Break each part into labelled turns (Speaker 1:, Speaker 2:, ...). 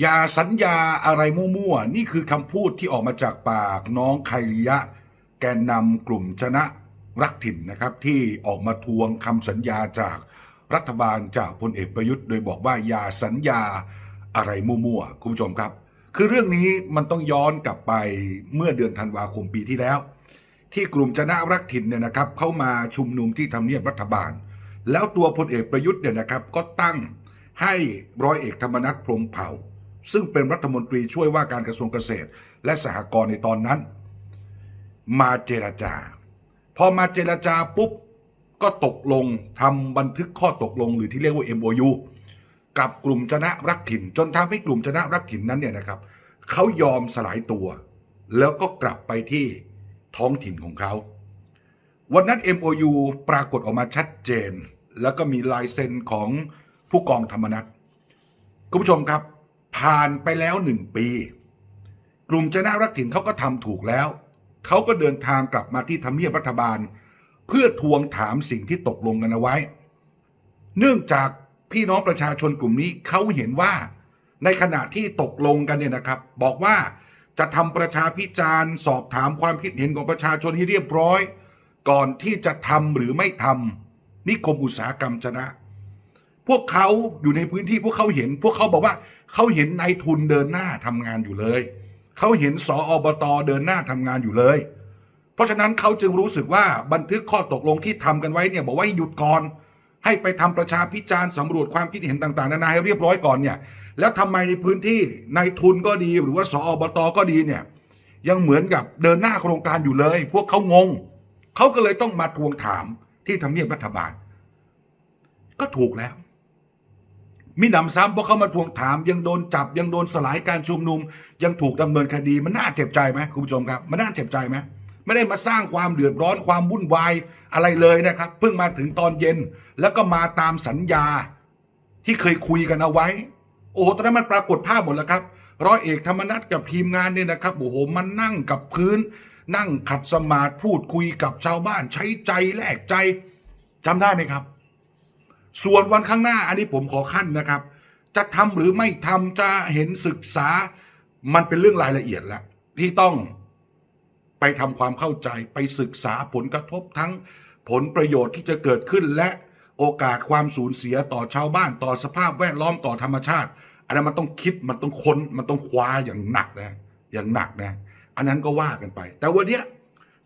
Speaker 1: อย่าสัญญาอะไรมั่วๆ นี่คือคำพูดที่ออกมาจากปากน้องไคริยะ แกนนำกลุ่มชนะรักถิ่นนะครับ ที่ออกมาทวงคำสัญญาจากรัฐบาลจากพลเอกประยุทธ์ โดยบอกว่าอย่าสัญญาอะไรมั่วๆ คุณผู้ชมครับ คือเรื่องนี้มันต้องย้อนกลับไปเมื่อเดือนธันวาคมปีที่แล้ว ที่กลุ่มชนะรักถิ่นเนี่ยนะครับเข้ามาชุมนุมที่ทำเนียบรัฐบาล แล้วตัวพลเอกประยุทธ์เนี่ยนะครับก็ตั้งให้ร้อยเอกธรรมนัฐพรหมเผ่า ซึ่งเป็นรัฐมนตรีช่วยว่าการกระทรวงเกษตร และสหกรณ์ในตอนนั้น มาเจรจา พอมาเจรจาปุ๊บ ก็ตกลงทำบันทึกข้อตกลงหรือที่เรียกว่า MOU กับกลุ่มชนะรักถิ่น จนทำให้กลุ่มชนะรักถิ่นนั้นเนี่ยนะครับเขายอมสลายตัว แล้วก็กลับไปที่ท้องถิ่นของเขา วันนั้น MOU ปรากฏออกมาชัดเจน แล้วก็มีลายเซ็นของผู้กองธรรมนัฐคุณผู้ชมครับ ผ่านไปแล้วหนึ่งปี กลุ่มชนะรักถิ่นเขาก็ทำถูกแล้ว เขาก็เดินทางกลับมาที่ทำเนียบรัฐบาล เพื่อทวงถามสิ่งที่ตกลงกันเอาไว้ เนื่องจากพี่น้องประชาชนกลุ่มนี้เขาเห็นว่า ในขณะที่ตกลงกันเนี่ยนะครับ บอกว่าจะทำประชาพิจารณ์ สอบถามความคิดเห็นของประชาชนให้เรียบร้อย ก่อนที่จะทำหรือไม่ทำนิคมอุตสาหกรรมชนะ พวกเขาอยู่ในพื้นที่พวกเขาเห็น พวกเขาบอกว่าเขาเห็นนายทุนเดินหน้าทำงานอยู่เลย เขาเห็นสออบตเดินหน้าทำงานอยู่เลย เพราะฉะนั้นเขาจึงรู้สึกว่าบันทึกข้อตกลงที่ทำกันไว้เนี่ยบอกว่าให้หยุดก่อน ให้ไปทำประชาพิจารณ์สำรวจความคิดเห็นต่างๆนานาให้เรียบร้อยก่อนเนี่ยแล้วทำไมในพื้นที่นายทุนก็ดีหรือว่าสออบตก็ดีเนี่ยยังเหมือนกับเดินหน้าโครงการอยู่เลย พวกเขางงเขาก็เลยต้องมาทวงถามที่ทำเนียบรัฐบาล ก็ถูกแล้ว มีหนำซ้ำเพราะเขามาทวงถามยังโดนจับยังโดนสลายการชุมนุม ยังถูกดำเนินคดีมันน่าเจ็บใจไหมคุณผู้ชมครับ มันน่าเจ็บใจไหมไม่ได้มาสร้างความเดือดร้อนความวุ่นวายอะไรเลยนะครับ เพิ่งมาถึงตอนเย็น แล้วก็มาตามสัญญาที่เคยคุยกันเอาไว้ โอ้ตอนนั้นมันปรากฏภาพหมดแล้วครับ ร้อยเอกธรรมนัฐกับทีมงานเนี่ยนะครับโอ้โหมันนั่งกับพื้น นั่งขัดสมาธิพูดคุยกับชาวบ้านใช้ใจแลกใจจำได้ไหมครับ ส่วนวันข้างหน้าอันนี้ผมขอขั้นนะครับ จะทำหรือไม่ทำจะเห็นศึกษา มันเป็นเรื่องรายละเอียดแล้วที่ต้องไปทำความเข้าใจไปศึกษาผลกระทบทั้งผลประโยชน์ที่จะเกิดขึ้นและโอกาสความสูญเสียต่อชาวบ้านต่อสภาพแวดล้อมต่อธรรมชาติ อันนั้นมันต้องคิดมันต้องค้นมันต้องคว้าอย่างหนักนะอย่างหนักนะอันนั้นก็ว่ากันไป แต่วันเนี้ย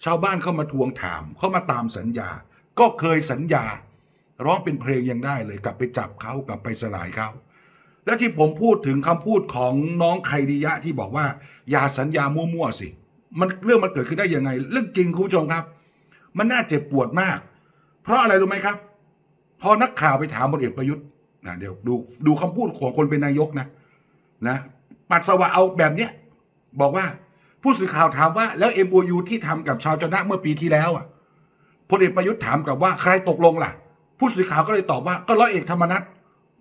Speaker 1: ชาวบ้านเข้ามาทวงถามเข้ามาตามสัญญา ก็เคยสัญญา ร้องเป็นเพลงยังได้เลยกลับไปจับเขากลับไปสลายเขาและที่ผมพูดถึงคำพูดของน้องไคดิยะที่บอกว่า อย่าสัญญามั่วๆสิ มันเรื่องมันเกิดขึ้นได้ยังไง เรื่องจริงคุณผู้ชมครับ มันน่าเจ็บปวดมาก เพราะอะไรรู้ไหมครับ พอนักข่าวไปถามพลเอกประยุทธ์นะเดี๋ยวดูดูคำพูดของคนเป็นนายกนะนะ ปัสสาวะเอาแบบเนี้ยบอกว่าผู้สื่อข่าวถามว่าแล้ว MOU ที่ทำกับชาวจนะเมื่อปีที่แล้วอะพลเอกประยุทธ์ถามกลับว่าใครตกลงล่ะ ผู้สื่อข่าวก็เลยตอบว่าก็ร้อยเอกธรรมนัฐ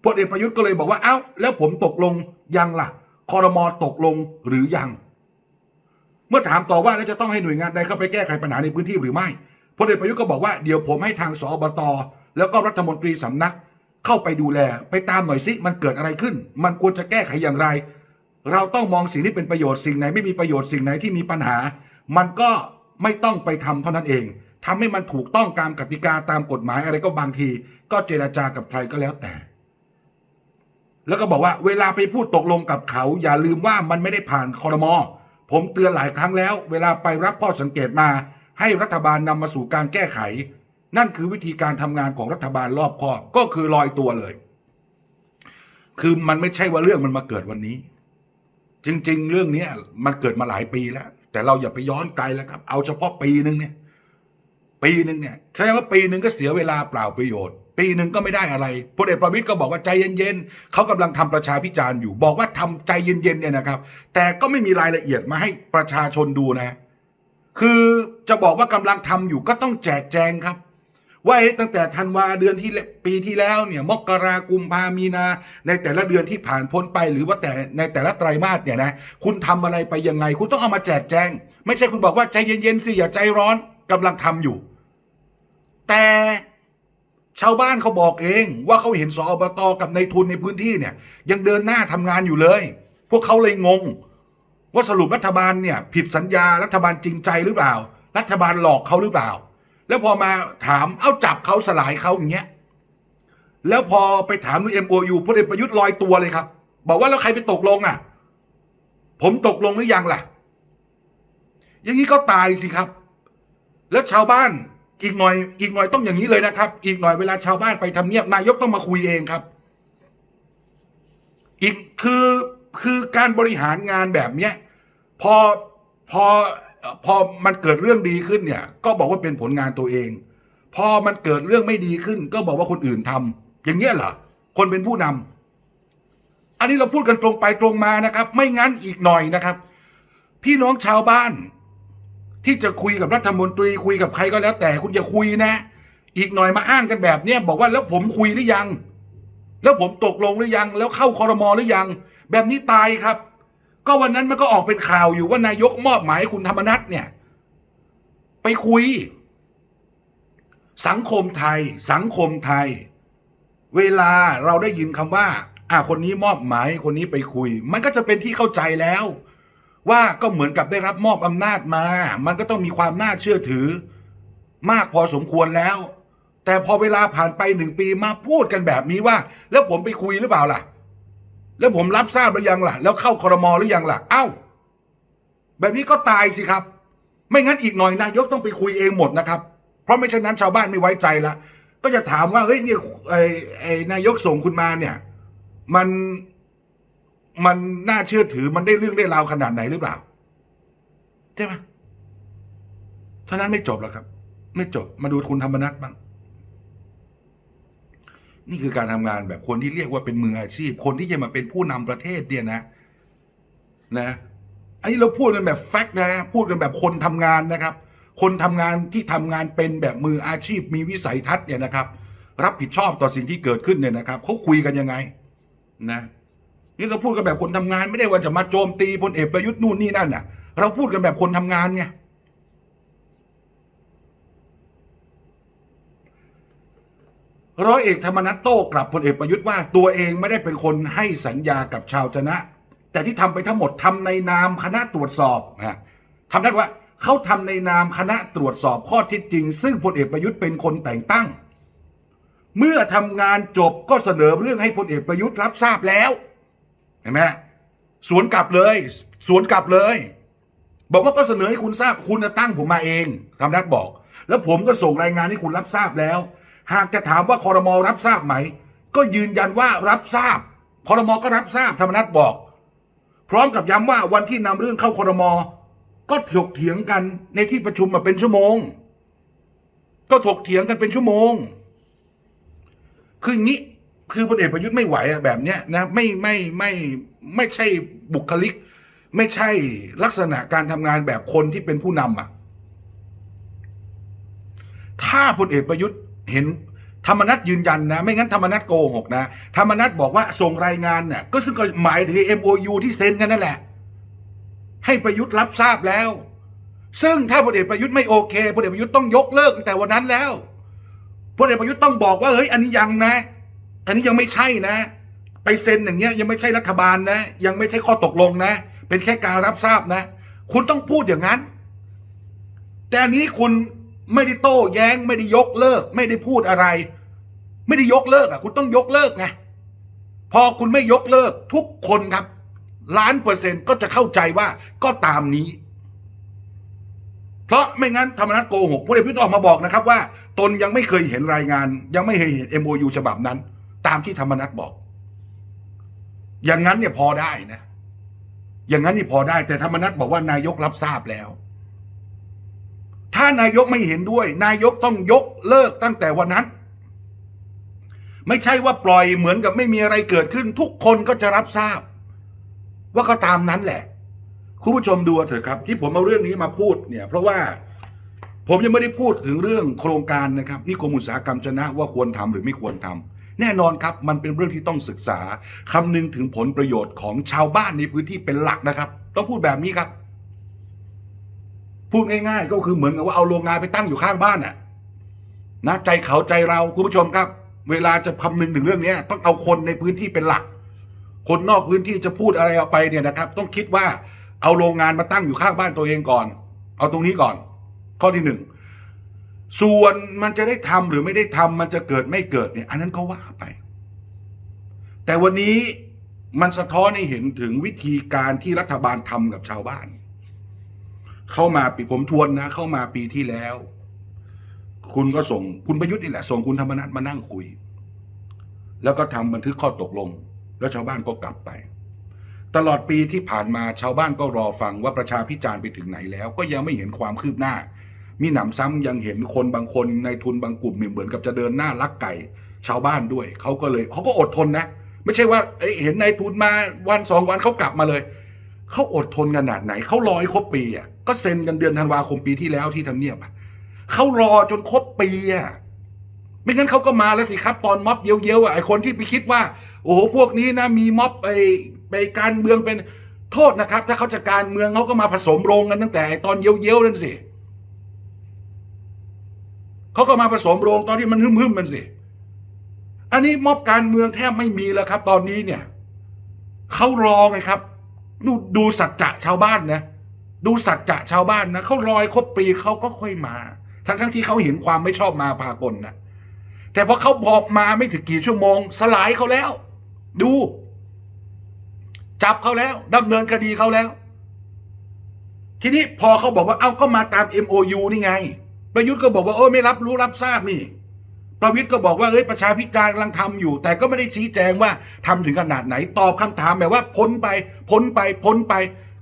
Speaker 1: พลเอกประยุทธ์ก็เลยบอกว่าเอ้าแล้วผมตกลงยังล่ะคอรมอตกลงหรือยัง เมื่อถามต่อว่าแล้วจะต้องให้หน่วยงานใดเข้าไปแก้ไขปัญหาในพื้นที่หรือไม่พลเอกประยุทธ์ก็บอกว่าเดี๋ยวผมให้ทางสอบตแล้วก็รัฐมนตรีสำนักเข้าไปดูแล ไปตามหน่อยสิมันเกิดอะไรขึ้น มันควรจะแก้ไขอย่างไร เราต้องมองสิ่งที่เป็นประโยชน์สิ่งไหนไม่มีประโยชน์สิ่งไหนที่มีปัญหา มันก็ไม่ต้องไปทำเท่านั้นเอง ทำให้มันถูกต้องตามกติกาตามกฎหมายอะไรก็บางที ก็เจราจากับใครก็แล้วแต่ แล้วก็บอกว่าเวลาไปพูดตกลงกับเขา อย่าลืมว่ามันไม่ได้ผ่านคอรมอผมเตือนหลายครั้งแล้ว เวลาไปรับข้อสังเกตมา ให้รัฐบาลนำมาสู่การแก้ไข นั่นคือวิธีการทำงานของรัฐบาลรอบคอบก็คือลอยตัวเลย คือมันไม่ใช่ว่าเรื่องมันมาเกิดวันนี้ จริง ๆ เรื่องนี้มันเกิดมาหลายปีแล้ว แต่เราอย่าไปย้อนไกลแล้วครับ เอาเฉพาะปีหนึ่งเนี่ย ปีหนึ่งเนี่ยแค่ว่าปีหนึ่งก็เสียเวลาเปล่าประโยชน์ ปีหนึ่งก็ไม่ได้อะไรพลเอกประวิตยก็บอกว่าใจเย็นๆเขากำลังทำประชาพิจารณ์อยู่ บอกว่าทำใจเย็นๆเนี่ยนะครับ แต่ก็ไม่มีรายละเอียดมาให้ประชาชนดูนะ คือจะบอกว่ากำลังทำอยู่ก็ต้องแจกแจงครับว่าตั้งแต่ธันวาเดือนที่ปีที่แล้วเนี่ยมกรากุมภามีนา ในแต่ละเดือนที่ผ่านพ้นไป หรือว่าแต่ในแต่ละไตรมาสเนี่ยนะคุณทำอะไรไปยังไง คุณต้องเอามาแจกแจง ไม่ใช่คุณบอกว่าใจเย็นๆสิอย่าใจร้อน กำลังทำอยู่ แต่ชาวบ้านเขาบอกเอง ว่าเขาเห็นสอบตกับในทุนในพื้นที่เนี่ย ยังเดินหน้าทำงานอยู่เลย พวกเขาเลยงง ว่าสรุปรัฐบาลเนี่ย ผิดสัญญารัฐบาลจริงใจหรือเปล่า รัฐบาลหลอกเขาหรือเปล่า แล้วพอมาถามเอาจับเขาสลายเขาอย่างเงี้ยแล้วพอไปถามเรื่อง MOU พลเอกประยุทธ์ลอยตัวเลยครับ บอกว่าแล้วใครไปตกลงอะ ผมตกลงหรือยังล่ะ อย่างนี้ก็ตายสิครับ แล้วชาวบ้านอีกหน่อย อีกหน่อยต้องอย่างนี้เลยนะครับ อีกหน่อยเวลาชาวบ้านไปทำเนียบนายกต้องมาคุยเองครับ อีกคือคือการบริหารงานแบบเนี้ยพอพอพอมันเกิดเรื่องดีขึ้นเนี่ย ก็บอกว่าเป็นผลงานตัวเอง พอมันเกิดเรื่องไม่ดีขึ้น ก็บอกว่าคนอื่นทำอย่างเงี้ยเหรอคนเป็นผู้นำอันนี้เราพูดกันตรงไปตรงมานะครับ ไม่งั้นอีกหน่อยนะครับ พี่น้องชาวบ้าน ที่จะคุยกับรัฐมนตรีคุยกับใครก็แล้ว แต่คุณอย่าคุยนะ อีกหน่อยมาอ้างกันแบบเนี้ยบอกว่าแล้วผมคุยหรือยัง แล้วผมตกลงหรือยัง แล้วเข้าคอรมอหรือยัง แบบนี้ตายครับ ก็วันนั้นมันก็ออกเป็นข่าวอยู่ว่านายกมอบหมายให้คุณธรรมนัฐเนี่ย ไปคุย สังคมไทย สังคมไทย เวลาเราได้ยินคำว่า อ่าคนนี้มอบหมายคนนี้ไปคุย มันก็จะเป็นที่เข้าใจแล้ว ว่าก็เหมือนกับได้รับมอบอำนาจมา มันก็ต้องมีความน่าเชื่อถือ มากพอสมควรแล้ว แต่พอเวลาผ่านไปหนึ่งปีมาพูดกันแบบนี้ว่า แล้วผมไปคุยหรือเปล่าล่ะ แล้วผมรับทราบหรือยังล่ะ แล้วเข้าคอรมอหรือยังล่ะ เอ้า แบบนี้ก็ตายสิครับ ไม่งั้นอีกหน่อยนายกต้องไปคุยเองหมดนะครับ เพราะไม่เช่นนั้นชาวบ้านไม่ไว้ใจละก็จะถามว่าเฮ้ยเนี่ยไอ้นายกส่งคุณมาเนี่ย มัน มันน่าเชื่อถือมันได้เรื่องได้ราวขนาดไหนหรือเปล่า ใช่ไหมเท่านั้นไม่จบหรอกครับ ไม่จบมาดูคุณธรรมนัฐบ้าง นี่คือการทำงานแบบคนที่เรียกว่าเป็นมืออาชีพ คนที่จะมาเป็นผู้นำประเทศเนี่ยนะ นะอันนี้เราพูดกันแบบแฟกต์นะ พูดกันแบบคนทำงานนะครับ คนทำงานที่ทำงานเป็นแบบมืออาชีพ มีวิสัยทัศน์เนี่ยนะครับ รับผิดชอบต่อสิ่งที่เกิดขึ้นเนี่ยนะครับเขาคุยกันยังไง นะ นี่เราพูดกันแบบคนทำงานไม่ได้ว่าจะมาโจมตีพลเอกประยุทธ์นู่นนี่นั่นน่ะ เราพูดกันแบบคนทำงานไงร้อยเอกธรรมนัฐโต้กลับพลเอกประยุทธ์ว่าตัวเองไม่ได้เป็นคนให้สัญญากับชาวจนะ แต่ที่ทำไปทั้งหมดทำในนามคณะตรวจสอบนะทำได้ว่าเขาทำในนามคณะตรวจสอบข้อเท็จจริง ซึ่งพลเอกประยุทธ์เป็นคนแต่งตั้ง เมื่อทำงานจบก็เสนอเรื่องให้พลเอกประยุทธ์รับทราบแล้ว ห็นไหมสวนกลับเลย สวนกลับเลย บอกว่าก็เสนอให้คุณทราบคุณน่ะตั้งผมมาเองธรรมนัฐบอก แล้วผมก็ส่งรายงานให้คุณรับทราบแล้ว หากจะถามว่าคอรมอรับทราบไหม ก็ยืนยันว่ารับทราบคอรมอก็รับทราบธรรมนัฐบอก พร้อมกับย้ำว่าวันที่นำเรื่องเข้าคอรมอก็ถกเถียงกันในที่ประชุมมาเป็นชั่วโมง ก็ถกเถียงกันเป็นชั่วโมง คืออย่างนี้ คือพลเอกประยุทธ์ไม่ไหวอะแบบเนี้ยนะไม่ไม่ไม่ไม่ใช่บุคลิก ไม่ใช่ลักษณะการทำงานแบบคนที่เป็นผู้นำอะถ้าพลเอกประยุทธ์เห็นธรรมนัฐยืนยันนะ ไม่งั้นธรรมนัฐโกหกนะธรรมนัฐบอกว่าส่งรายงานเนี่ยก็ซึ่งก็หมายถึง MOU ที่เซ็นกันนั่นแหละ ให้ประยุทธ์รับทราบแล้ว ซึ่งถ้าพลเอกประยุทธ์ไม่โอเคพลเอกประยุทธ์ต้องยกเลิกตั้งแต่วันนั้นแล้วพลเอกประยุทธ์ต้องบอกว่าเฮ้ยอันนี้ยังนะ อันนี้ยังไม่ใช่นะ ไปเซ็นอย่างเงี้ยยังไม่ใช่รัฐบาลนะ ยังไม่ใช่ข้อตกลงนะ เป็นแค่การรับทราบนะ คุณต้องพูดอย่างนั้น แต่อันนี้คุณไม่ได้โต้แย้ง ไม่ได้ยกเลิก ไม่ได้พูดอะไร ไม่ได้ยกเลิกอะ คุณต้องยกเลิกไงพอคุณไม่ยกเลิกทุกคนครับ ล้านเปอร์เซ็นต์ก็จะเข้าใจว่าก็ตามนี้ เพราะไม่งั้นธรรมนัฐโกหกพลเอกประยุทธ์ออกมาบอกนะครับว่า ตนยังไม่เคยเห็นรายงาน ยังไม่เคยเห็น MOU ฉบับนั้น ตามที่ธรรมนัฐบอก อย่างนั้นเนี่ยพอได้นะ อย่างนั้นนี่พอได้ แต่ธรรมนัฐบอกว่านายกรับทราบแล้ว ถ้านายกไม่เห็นด้วย นายกต้องยกเลิกตั้งแต่วันนั้น ไม่ใช่ว่าปล่อยเหมือนกับไม่มีอะไรเกิดขึ้น ทุกคนก็จะรับทราบ ว่าก็ตามนั้นแหละคุณผู้ชมดูเถอะครับ ที่ผมเอาเรื่องนี้มาพูดเนี่ย เพราะว่าผมยังไม่ได้พูดถึงเรื่องโครงการนะครับนิคมอุตสาหกรรมชนะว่าควรทำหรือไม่ควรทำ แน่นอนครับมันเป็นเรื่องที่ต้องศึกษาคำนึงถึงผลประโยชน์ของชาวบ้านในพื้นที่เป็นหลักนะครับ ต้องพูดแบบนี้ครับ พูดง่ายๆ ก็คือเหมือนกับว่าเอาโรงงานไปตั้งอยู่ข้างบ้านน่ะนะใจเขาใจเราคุณผู้ชมครับ เวลาจะคำนึงถึงเรื่องนี้ต้องเอาคนในพื้นที่เป็นหลัก คนนอกพื้นที่จะพูดอะไรออกไปเนี่ยนะครับ ต้องคิดว่าเอาโรงงานมาตั้งอยู่ข้างบ้านตัวเองก่อน เอาตรงนี้ก่อน ข้อที่หนึ่ง ส่วนมันจะได้ทำหรือไม่ได้ทำมันจะเกิดไม่เกิดเนี่ย อันนั้นก็ว่าไป แต่วันนี้มันสะท้อนให้เห็นถึงวิธีการที่รัฐบาลทำกับชาวบ้าน เข้ามาปีผมทวนนะ เข้ามาปีที่แล้ว คุณก็ส่งคุณประยุทธ์นี่แหละ ส่งคุณธรรมนัฐมานั่งคุย แล้วก็ทำบันทึกข้อตกลง แล้วชาวบ้านก็กลับไป ตลอดปีที่ผ่านมาชาวบ้านก็รอฟังว่าประชาพิจารณ์ไปถึงไหนแล้ว ก็ยังไม่เห็นความคืบหน้า มีหนำซ้ำยังเห็นคนบางคนในทุนบางกลุ่มเนี่ยเหมือนกับจะเดินหน้าลักไก่ชาวบ้านด้วยเขาก็เลยเขาก็อดทนนะ ไม่ใช่ว่าเเห็นนายทุนมาวันสองวันเขากลับมาเลยเขาอดทนขนาดไหนเขารอให้ครบปีอะก็เซ็นกันเดือนธันวาคมปีที่แล้วที่ทำเนียบเขารอจนครบปีอะไม่งั้นเขาก็มาแล้วสิครับ ตอนม็อบเยียวๆอะไอคนที่ไปคิดว่า โอ้โหพวกนี้นะมีม็อบไปไปการเมืองเป็นโทษนะครับ ถ้าเขาจะการเมืองเขาก็มาผสมโรงกันตั้งแต่ตอนเยียวๆนั่นสิ เขาก็มาผสมโรงตอนที่มันหึ่มๆมันสิ อันนี้ม็อบการเมืองแทบไม่มีแล้วครับ ตอนนี้เนี่ยเขารอไงครับ ดูดูสัจจะชาวบ้านนะดูสัจจะชาวบ้านนะเขารอยครบปีเขาก็ค่อยมา ทั้งทั้งที่เขาเห็นความไม่ชอบมาพากลนะแต่พอเขาบอกมาไม่ถึงกี่ชั่วโมง สลายเขาแล้ว ดู จับเขาแล้วดำเนินคดีเขาแล้ว ทีนี้พอเขาบอกว่าเอ้าก็มาตาม MOU นี่ไง ประยุทธ์ก็บอกว่าโอ้ไม่รับรู้รับทราบนี่ ประวิทย์ก็บอกว่าเอ้ยประชาพิจารณ์กำลังทำอยู่ แต่ก็ไม่ได้ชี้แจงว่าทำถึงขนาดไหนตอบคำถามแบบว่าพ้นไป พ้นไปพ้นไป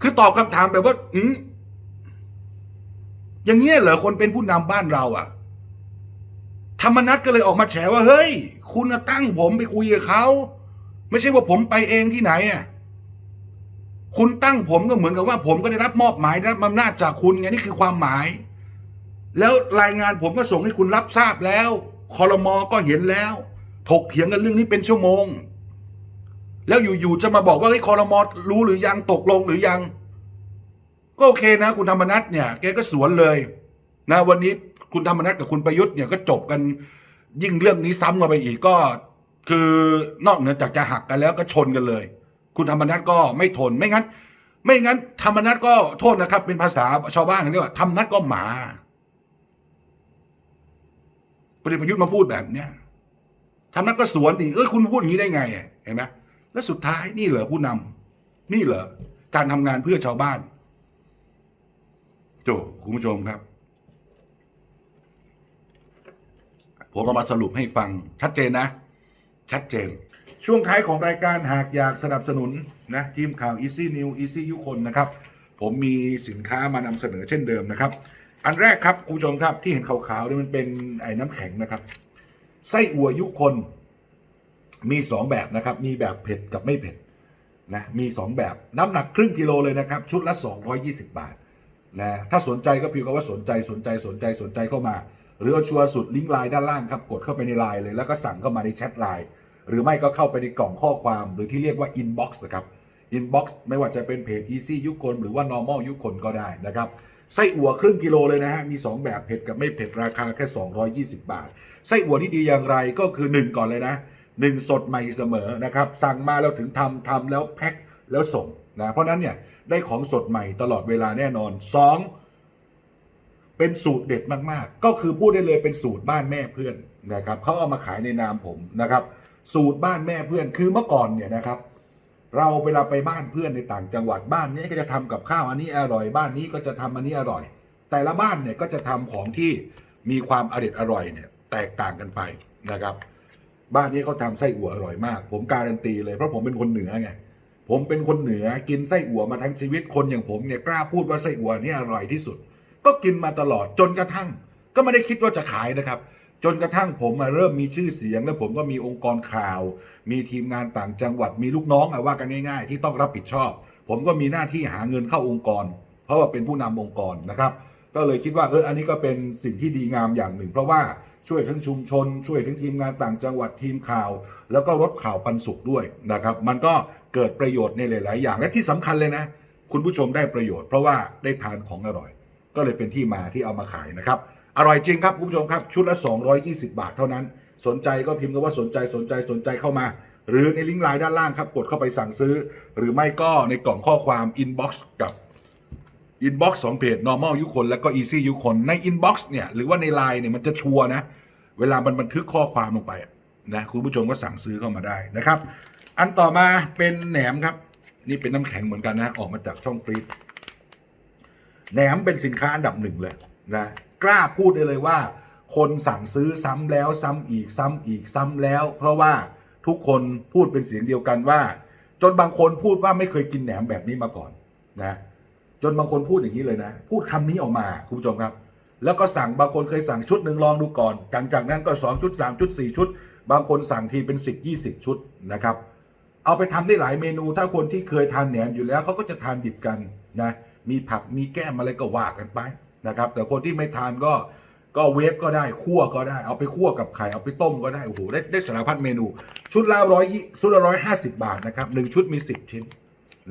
Speaker 1: คือตอบคำถามแบบว่า อืมอย่างเงี้ยเหรอคนเป็นผู้นำบ้านเราอะธรรมนัตก็เลยออกมาแฉว่า เฮ้ย คุณตั้งผมไปคุยกับเขาไม่ใช่ว่าผมไปเองที่ไหนอะคุณตั้งผมก็เหมือนกับว่า ผมก็ได้รับมอบหมายได้รับอำนาจจากคุณไงนี่คือความหมาย แล้วรายงานผมก็ส่งให้คุณรับทราบแล้วคอรมอก็เห็นแล้ว ถกเถียงกันเรื่องนี้เป็นชั่วโมง แล้วอยู่ๆจะมาบอกว่าเฮ้คอรมอรู้หรือยังตกลงหรือยัง ก็โอเคนะ คุณธรรมนัฐเนี่ยแกก็สวนเลยนะวันนี้คุณธรรมนัฐกับคุณประยุทธ์เนี่ยก็จบกันยิ่งเรื่องนี้ซ้ำกันไปอีกก็คือนอกเหนือจากจะหักกันแล้วก็ชนกันเลย คุณธรรมนัฐก็ไม่ทนไม่งั้น ไม่งั้นธรรมนัฐก็โทษนะครับ เป็นภาษาชาวบ้านเรียกว่าธรรมนัฐก็หมา พลเอกประยุทธ์มาพูดแบบเนี้ยทำนั้นก็สวนดิเอ้ยคุณพูดอย่างนี้ได้ไงเห็นไหมแล้วสุดท้ายนี่เหรอผู้นำนี่เหรอการทำงานเพื่อชาวบ้าน โจคุณผู้ชมครับ ผมเอามาสรุปให้ฟังชัดเจนนะ ชัดเจน ช่วงท้ายของรายการหากอยากสนับสนุนนะทีมข่าว Easy New Easy ยุคนนะครับ ผมมีสินค้ามานำเสนอเช่นเดิมนะครับ อันแรกครับคุณผู้ชมครับที่เห็นขาวๆนี่มันเป็นไอ้น้ำแข็งนะครับ ไส้อั่วยุคนมีสองแบบนะครับ มีแบบเผ็ดกับไม่เผ็ดนะมีสองแบบน้ำหนักครึ่งกิโลเลยนะครับ ชุดละ 220 บาทนะถ้าสนใจก็พิมพ์คำว่าสนใจสนใจสนใจสนใจเข้ามา หรือเอาชัวร์สุดลิงก์ไลน์ด้านล่างครับ กดเข้าไปในไลน์เลยแล้วก็สั่งเข้ามาในแชทไลน์หรือไม่ก็เข้าไปในกล่องข้อความหรือที่เรียกว่า inbox นะครับ inbox ไม่ว่าจะเป็นเพจ easy ยุคนหรือว่า normal ยุคนก็ได้นะครับ ไส้อั่วครึ่งกิโลเลยนะฮะ มี 2 แบบเผ็ดกับไม่เผ็ดราคาแค่ 220 บาท ไส้อั่วที่ดีอย่างไรก็คือ 1 ก่อนเลยนะ 1 สดใหม่เสมอนะครับ สั่งมาแล้วถึงทำทำแล้วแพ็คแล้วส่งนะเพราะฉะนั้นเนี่ยได้ของสดใหม่ตลอดเวลาแน่นอน 2 เป็นสูตรเด็ดมากๆ ก็คือพูดได้เลยเป็นสูตรบ้านแม่เพื่อนนะครับเขาเอามาขายในนามผมนะครับ สูตรบ้านแม่เพื่อนคือเมื่อก่อนเนี่ยนะครับ เราเวลาไปบ้านเพื่อนในต่างจังหวัดบ้านนี้ก็จะทำกับข้าวอันนี้อร่อย บ้านนี้ก็จะทำอันนี้อร่อย แต่ละบ้านเนี่ยก็จะทำของที่มีความอร่อยอร่อยเนี่ยแตกต่างกันไปนะครับ บ้านนี้เขาทำไส้อั่วอร่อยมาก ผมการันตีเลยเพราะผมเป็นคนเหนือไงผมเป็นคนเหนือกินไส้อั่วมาทั้งชีวิตคนอย่างผมเนี่ยกล้าพูดว่าไส้อั่วนี่อร่อยที่สุด ก็กินมาตลอดจนกระทั่ง ก็ไม่ได้คิดว่าจะขายนะครับ จนกระทั่งผมมาเริ่มมีชื่อเสียง แล้วผมก็มีองค์กรข่าว มีทีมงานต่างจังหวัดมีลูกน้องอะว่ากันง่าย ๆ ที่ต้องรับผิดชอบ ผมก็มีหน้าที่หาเงินเข้าองค์กร เพราะว่าเป็นผู้นำองค์กรนะครับ ก็เลยคิดว่าเอออันนี้ก็เป็นสิ่งที่ดีงามอย่างหนึ่ง เพราะว่าช่วยทั้งชุมชน ช่วยทั้งทีมงานต่างจังหวัดทีมข่าว แล้วก็รถข่าวปันสุขด้วยนะครับมันก็เกิดประโยชน์ในหลาย ๆ อย่างและที่สำคัญเลยนะ คุณผู้ชมได้ประโยชน์เพราะว่าได้ทานของอร่อย ก็เลยเป็นที่มาที่เอามาขายนะครับ อร่อยจริงครับคุณผู้ชมครับ ชุดละ 220 บาทเท่านั้น สนใจก็พิมพ์คำว่าสนใจสนใจสนใจเข้ามา หรือในลิงก์ไลน์ด้านล่างครับ กดเข้าไปสั่งซื้อ หรือไม่ก็ในกล่องข้อความ inbox กับ inbox สองเพจ normal ยุคนแล้วก็ easy ยุคนใน inbox เนี่ยหรือว่าในไลน์เนี่ยมันจะชัวนะ เวลามันบันทึกข้อความลงไปนะคุณผู้ชมก็สั่งซื้อเข้ามาได้นะครับ อันต่อมาเป็นแหนมครับ นี่เป็นน้ำแข็งเหมือนกันนะ ออกมาจากช่องฟรีซแหนมเป็นสินค้าอันดับหนึ่งเลยนะ กล้าพูดได้เลยว่า คนสั่งซื้อซ้ำแล้วซ้ำอีกซ้ำอีกซ้ำแล้ว เพราะว่าทุกคนพูดเป็นเสียงเดียวกันว่า จนบางคนพูดว่าไม่เคยกินแหนมแบบนี้มาก่อนนะจนบางคนพูดอย่างนี้เลยนะ พูดคำนี้ออกมาคุณผู้ชมครับ แล้วก็สั่งบางคนเคยสั่งชุดหนึ่งลองดูก่อนหลังจากนั้นก็2ชุด3ชุด4ชุด บางคนสั่งทีเป็น 10 20 ชุดนะครับ เอาไปทำได้หลายเมนู ถ้าคนที่เคยทานแหนมอยู่แล้วเขาก็จะทานดิบกันนะมีผักมีแก้มอะไรก็ว่ากันไป นะครับ แต่คนที่ไม่ทานก็ก็เวฟก็ได้คั่วก็ได้เอาไปคั่วกับไข่เอาไปต้มก็ได้โอ้โหได้ได้สารพัดเมนู ชุดละร้อยชุดละร้อยห้าสิบบาทนะครับหนึ่งชุดมีสิบชิ้น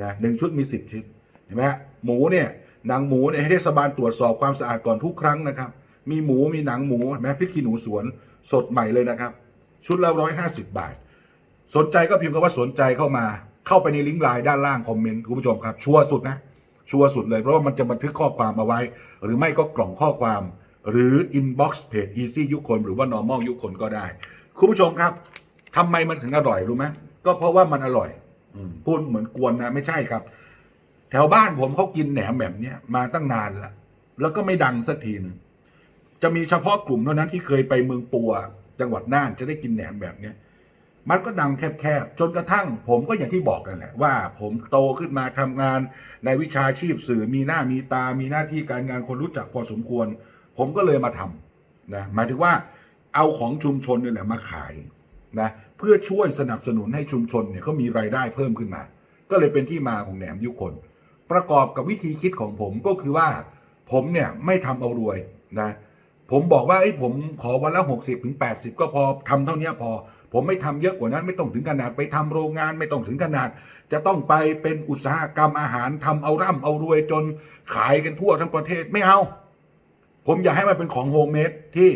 Speaker 1: นะหนึ่งชุดมีสิบชิ้นเห็นไหมหมูเนี่ยหนังหมูเนี่ยให้เทศบาลตรวจสอบความสะอาดก่อนทุกครั้งนะครับ มีหมูมีหนังหมูเห็นไหมพริกขี้หนูสวนสดใหม่เลยนะครับ ชุดละร้อยห้าสิบบาท สนใจก็พิมพ์คำว่าสนใจเข้ามาเข้าไปในลิงก์ไลน์ด้านล่างคอมเมนต์คุณผู้ชมครับชัวร์สุดนะชัวร์สุดเลยเพราะว่ามันจะบันทึกข้อความเอาไว้ หรือไม่ก็กล่องข้อความ หรือ inbox เพจ easy ยุคนหรือว่า normal ยุคนก็ได้ คุณผู้ชมครับทำไมมันถึงอร่อยรู้ไหมก็เพราะว่ามันอร่อยอพูดเหมือนกวนนะไม่ใช่ครับ แถวบ้านผมเขากินแหนมแบบเนี้ยมาตั้งนานแล้วแล้วก็ไม่ดังสักทีหนึ่งจะมีเฉพาะกลุ่มเท่านั้นที่เคยไปเมืองปัว จังหวัดน่านจะได้กินแหนมแบบเนี้ย มันก็ดังแคบๆ จนกระทั่งผมก็อย่างที่บอกกันแหละว่าผมโตขึ้นมาทำงานในวิชาชีพสื่อมีหน้ามีตา มีหน้าที่การงานคนรู้จักพอสมควร ผมก็เลยมาทำนะหมายถึงว่าเอาของชุมชนนี่แหละมาขายนะเพื่อช่วยสนับสนุนให้ชุมชนเนี่ยเขามีรายได้เพิ่มขึ้นมา ก็เลยเป็นที่มาของแหนมยุคน ประกอบกับวิธีคิดของผมก็คือว่า ผมเนี่ยไม่ทำเอารวยนะผมบอกว่าไอ้ผมขอวันละ 60ถึง80 ก็พอทำเท่านี้พอ ผมไม่ทำเยอะกว่านั้นไม่ต้องถึงขนาดไปทำโรงงานไม่ต้องถึงขนาด จะต้องไปเป็นอุตสาหกรรมอาหารทำเอาร่ำเอารวยจนขายกันทั่วทั้งประเทศไม่เอา ผมอยากให้มันเป็นของโฮมเมดที่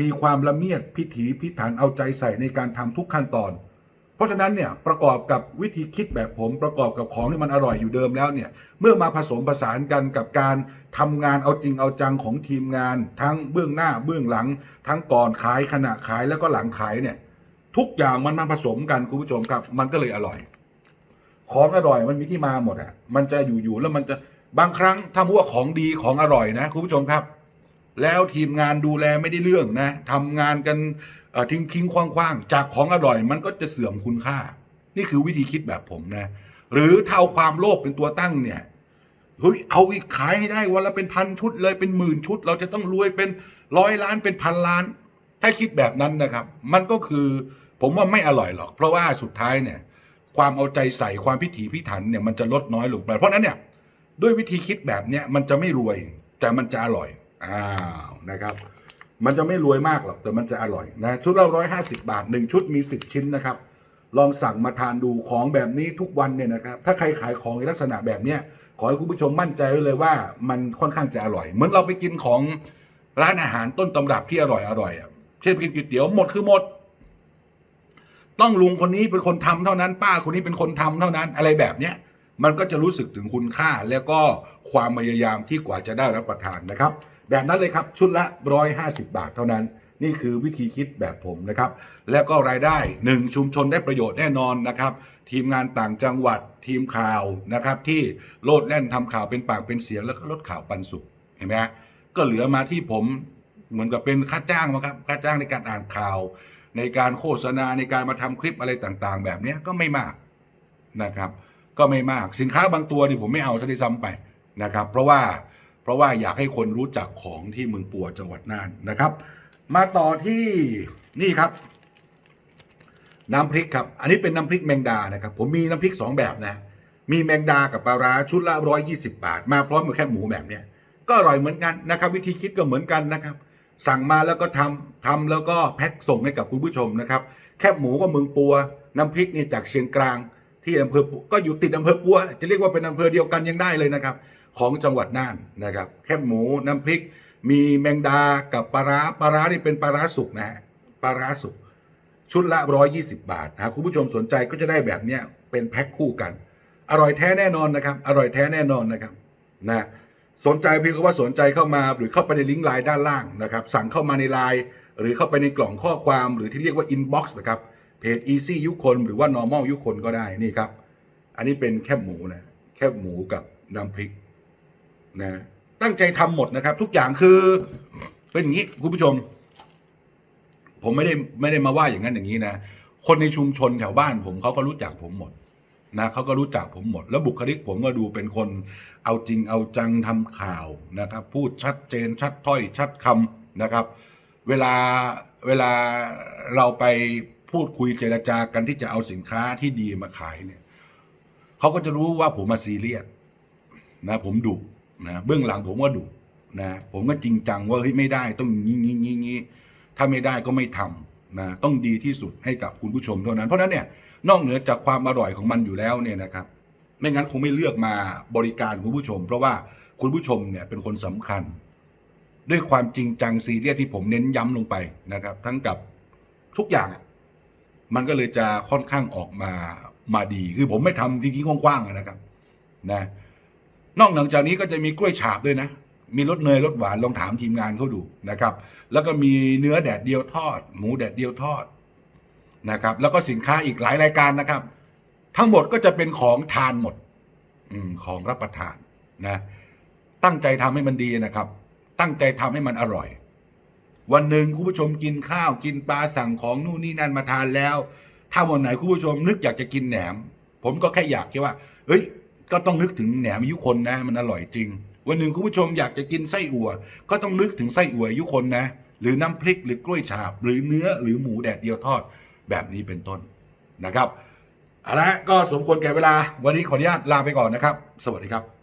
Speaker 1: มีความละเมียดพิถีพิถันเอาใจใส่ในการทำทุกขั้นตอน เพราะฉะนั้นเนี่ยประกอบกับวิธีคิดแบบผมประกอบกับของที่มันอร่อยอยู่เดิมแล้วเนี่ยเมื่อมาผสมผสานกันกับการทำงานเอาจริงเอาจังของทีมงาน ทั้งเบื้องหน้าเบื้องหลัง ทั้งก่อนขายขณะขายแล้วก็หลังขายเนี่ย ทุกอย่างมันมาผสมกันคุณผู้ชมครับ มันก็เลยอร่อย ของอร่อยมันมีที่มาหมดอะ มันจะอยู่ๆแล้วมันจะบางครั้งถ้าพูดว่าของดีของอร่อยนะคุณผู้ชมครับ แล้วทีมงานดูแลไม่ได้เรื่องนะทำงานกันทิ้งทิ้งคว้างๆจากของอร่อยมันก็จะเสื่อมคุณค่า นี่คือวิธีคิดแบบผมนะ หรือถ้าเอาความโลภเป็นตัวตั้งเนี่ยเฮ้ยเอาอีกขายให้ได้วันละเป็นพันชุดเลยเป็นหมื่นชุด เราจะต้องรวยเป็นร้อยล้านเป็นพันล้าน ถ้าคิดแบบนั้นนะครับ มันก็คือ ผมว่าไม่อร่อยหรอก เพราะว่าสุดท้ายเนี่ยความเอาใจใส่ความพิถีพิถันเนี่ยมันจะลดน้อยลงไปเพราะนั้นเนี่ยด้วยวิธีคิดแบบเนี้ยมันจะไม่รวย แต่มันจะอร่อยอ้าวนะครับ มันจะไม่รวยมากหรอกแต่มันจะอร่อยนะชุดละร้อยห้าสิบาทหนึ่งชุดมีสิบชิ้นนะครับ ลองสั่งมาทานดูของแบบนี้ทุกวันเนี่ยนะครับถ้าใครขายของในลักษณะแบบเนี้ยขอให้คุณผู้ชมมั่นใจไว้เลยว่ามันค่อนข้างจะอร่อย เหมือนเราไปกินของร้านอาหารต้นตำรับที่อร่อยอร่อยอะเช่นไปกินก๋วยเตี๋ยวหมดคือหมด ต้องลุงคนนี้เป็นคนทำเท่านั้น ป้าคนนี้เป็นคนทำเท่านั้นอะไรแบบเนี้ยมันก็จะรู้สึกถึงคุณค่าแล้วก็ความพยายามที่กว่าจะได้รับประทานนะครับ แบบนั้นเลยครับชุดละ 150 บาทเท่านั้น นี่คือวิธีคิดแบบผมนะครับ แล้วก็รายได้ 1 ชุมชนได้ประโยชน์แน่นอนนะครับ ทีมงานต่างจังหวัดทีมข่าวนะครับ ที่โลดแล่นทำข่าวเป็นปากเป็นเสียงแล้วก็ลดข่าวปันสุขเห็นไหมก็เหลือมาที่ผมเหมือนกับเป็นค่าจ้างมั้งครับค่าจ้างในการอ่านข่าว ในการโฆษณาในการมาทำคลิปอะไรต่างๆ แบบนี้ก็ไม่มากนะครับ ก็ไม่มากสินค้าบางตัวนี่ผมไม่เอาซะด้วยซ้ำไปนะครับ เพราะว่าเพราะว่าอยากให้คนรู้จักของที่เมืองปัวจังหวัดน่านนะครับ มาต่อที่นี่ครับ น้ำพริกครับ อันนี้เป็นน้ำพริกแมงดานะครับ ผมมีน้ำพริกสองแบบนะ มีแมงดากับปลาร้าชุดละร้อยยี่สิบาท มาพร้อมกับแค่หมูแบบเนี้ยก็อร่อยเหมือนกันนะครับ วิธีคิดก็เหมือนกันนะครับ สั่งมาแล้วก็ทำทำแล้วก็แพ็คส่งให้กับคุณผู้ชมนะครับ แคบหมูก็เมืองปัว น้ำพริกนี่จากเชียงกลาง ที่อำเภอก็อยู่ติดอำเภอปัว จะเรียกว่าเป็นอำเภอเดียวกันยังได้เลยนะครับ ของจังหวัดน่านนะครับ แคบหมูน้ำพริก มีแมงดากับปลาร้าปลาร้านี่เป็นปลาร้าสุกนะฮะปลาร้าสุกชุดชุดละ 120 บาทหากคุณผู้ชมสนใจก็จะได้แบบเนี้ยเป็นแพ็คคู่กัน อร่อยแท้แน่นอนนะครับ อร่อยแท้แน่นอนนะครับนะ สนใจเพียงแค่ว่าสนใจเข้ามาหรือเข้าไปในลิงก์ไลน์ด้านล่างนะครับ สั่งเข้ามาในไลน์หรือเข้าไปในกล่องข้อความหรือที่เรียกว่า inbox นะครับเพจ easy ยุคนหรือว่า normal ยุคนก็ได้นี่ครับ อันนี้เป็นแคบหมูนะแคบหมูกับน้ำพริกนะตั้งใจทำหมดนะครับ ทุกอย่างคือเป็นอย่างนี้คุณผู้ชม ผมไม่ได้ไม่ได้มาว่าอย่างนั้นอย่างนี้นะคนในชุมชนแถวบ้านผมเขาก็รู้จักผมหมด นะเขาก็รู้จักผมหมด แล้วบุคลิกผมก็ดูเป็นคนเอาจริงเอาจังทำข่าวนะครับ พูดชัดเจนชัดถ้อยชัดคำนะครับ เวลาเวลาเราไปพูดคุยเจรจากันที่จะเอาสินค้าที่ดีมาขายเนี่ยเขาก็จะรู้ว่าผมมาซีเรียสนะผมดุนะเบื้องหลังผมก็ดุนะผมก็จริงจังว่าเฮ้ยไม่ได้ต้องงี้งี้งี้งี้ถ้าไม่ได้ก็ไม่ทำนะต้องดีที่สุดให้กับคุณผู้ชมเท่านั้น เพราะนั้นเนี่ย นอกเหนือจากความอร่อยของมันอยู่แล้วเนี่ยนะครับ ไม่งั้นคงไม่เลือกมาบริการคุณผู้ชม เพราะว่าคุณผู้ชมเนี่ยเป็นคนสำคัญ ด้วยความจริงจังซีเรียสที่ผมเน้นย้ำลงไปนะครับ ทั้งกับทุกอย่างมันก็เลยจะค่อนข้างออกมามาดี คือผมไม่ทำทิ้งๆกว้างๆนะครับนะนอกเหนือจากนี้ก็จะมีกล้วยฉาบด้วยนะ มีรสเนยรสหวานลองถามทีมงานเขาดูนะครับ แล้วก็มีเนื้อแดดเดียวทอด หมูแดดเดียวทอด นะครับ แล้วก็สินค้าอีกหลายรายการนะครับ ทั้งหมดก็จะเป็นของทานหมดอของรับประทานนะตั้งใจทำให้มันดีนะครับ ตั้งใจทำให้มันอร่อย วันหนึ่งคุณผู้ชมกินข้าวกินปลาสั่งของนู่นนี่นั่นมาทานแล้ว ถ้าวันไหนคุณผู้ชมนึกอยากจะกินแหนม ผมก็แค่อยากแค่ว่าเฮ้ยก็ต้องนึกถึงแหนมยุคนนะ มันอร่อยจริง วันหนึ่งคุณผู้ชมอยากจะกินไส้อั่วก็ต้องนึกถึงไส้อั่วยุคนนะ หรือน้ำพริกหรือกล้วยฉาบ หรือเนื้อหรือหมูแดดเดียวทอด แบบนี้เป็นต้นนะครับเอาละก็สมควรแก่เวลาวันนี้ขออนุญาตลาไปก่อนนะครับ สวัสดีครับ